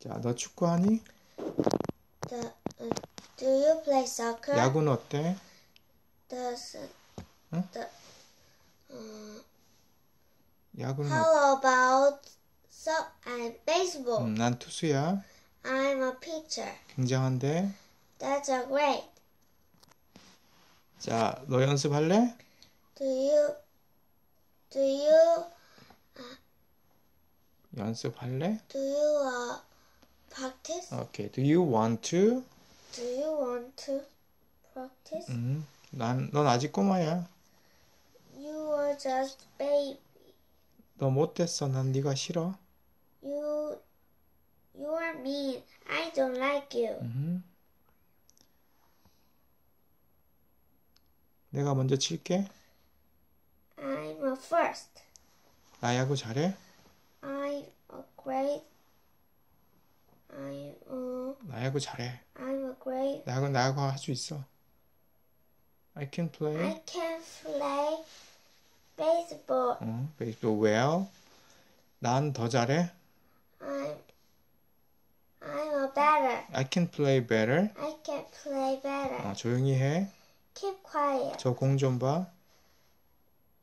자, 너 축구하니? The uh, do you play soccer? 야구는 어때? The s- Huh? the uh, 야구는 how about so and baseball? 음, 난 투수야. I'm a pitcher. 굉장한데. That's a great. 자, 너 연습할래? Do you do you 연습할래? do you uh, practice? 오케이. Do you want to? Do you want to practice? 음, 난, 넌 아직 꼬마야. You are just baby. 너 못됐어. 난 네가 싫어. You you are mean. I don't like you. 음. 내가 먼저 칠게. I'm a first. 나 야구 잘해? I'm a great. I'm uh, 나 야구 잘해. I'm a great. 나 야구 나 야구 할 수 있어. I can play. I can play baseball. 어, baseball well. 난 더 잘해. I'm I'm a better. I can play better. I can play better. 어, 조용히 해. Keep quiet. 저 공 좀 봐.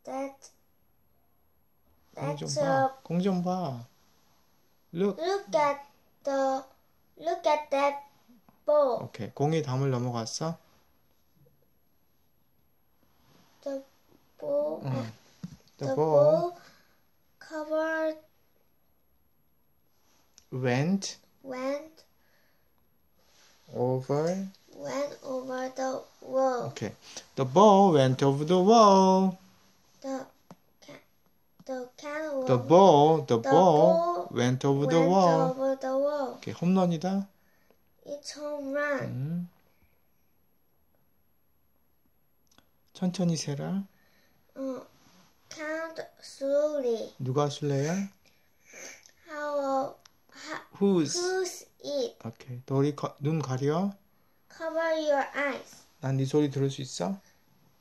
That 공좀 that's 봐. a 공좀 봐. Look. look at the look at that ball. 오케이. 공이 담을 넘어갔어. The ball. 응. uh, The the ball ball covered went went over. went over the wall. 오케이. The ball went over the wall. The the can The ball, the The ball ball went over went the wall. over wall. 오케이. 홈런이다. It's home run. 음. 천천히 세라. Uh, count slowly. 누가 술래야? How, how Who's? who's it? 오케이. 너리 거- 눈 가려. Cover your eyes. 난 네 소리 들을 수 있어?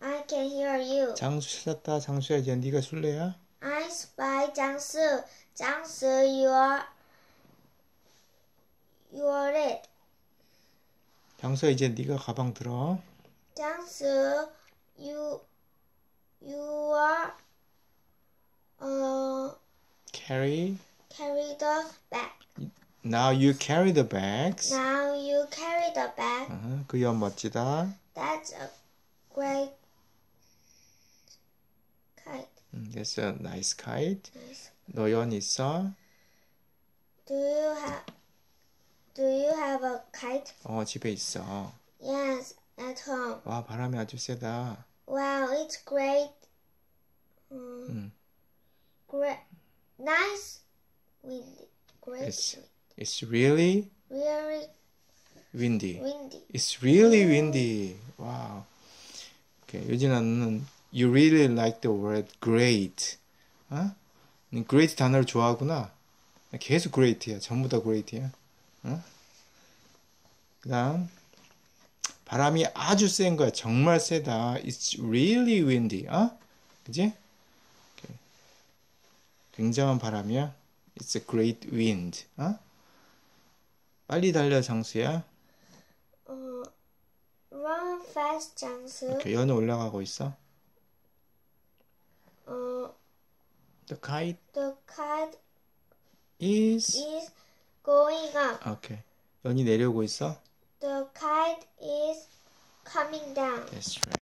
I can hear you. 장수 찾았다. 장수야 이제 네가 술래야? I spy 장수. 장수, you are you are it. 장수야 이제 네가 가방 들어. 장수, you you are uh Carry. carry the bag. Now you carry the bags. Now you carry the bag. 어허, 그연 멋지다. That's a great kite. 음, That's a nice kite. Nice. 너연 있어? Do you have Do you have a kite? 어 집에 있어. Yes, at home. 와 바람이 아주 세다. Wow, it's great. Um, 음. Great, nice, windy. Great, It's it's really very windy. windy. It's really windy. 와우. 오케이. 유진아는 you really like the word great. 어? 너 great 단어를 좋아하구나. 계속 great야. 전부 다 great야. 어? 그 다음 바람이 아주 센 거야. 정말 세다. It's really windy. 어? 그지? 굉장한 바람이야. It's a great wind. 어? 빨리 달려 장수야. Uh, run fast, 장수. 이렇게 연이 올라가고 있어. Uh, The kite the kite is is going up. 오케이. 연이 내려오고 있어. The kite is coming down. That's right.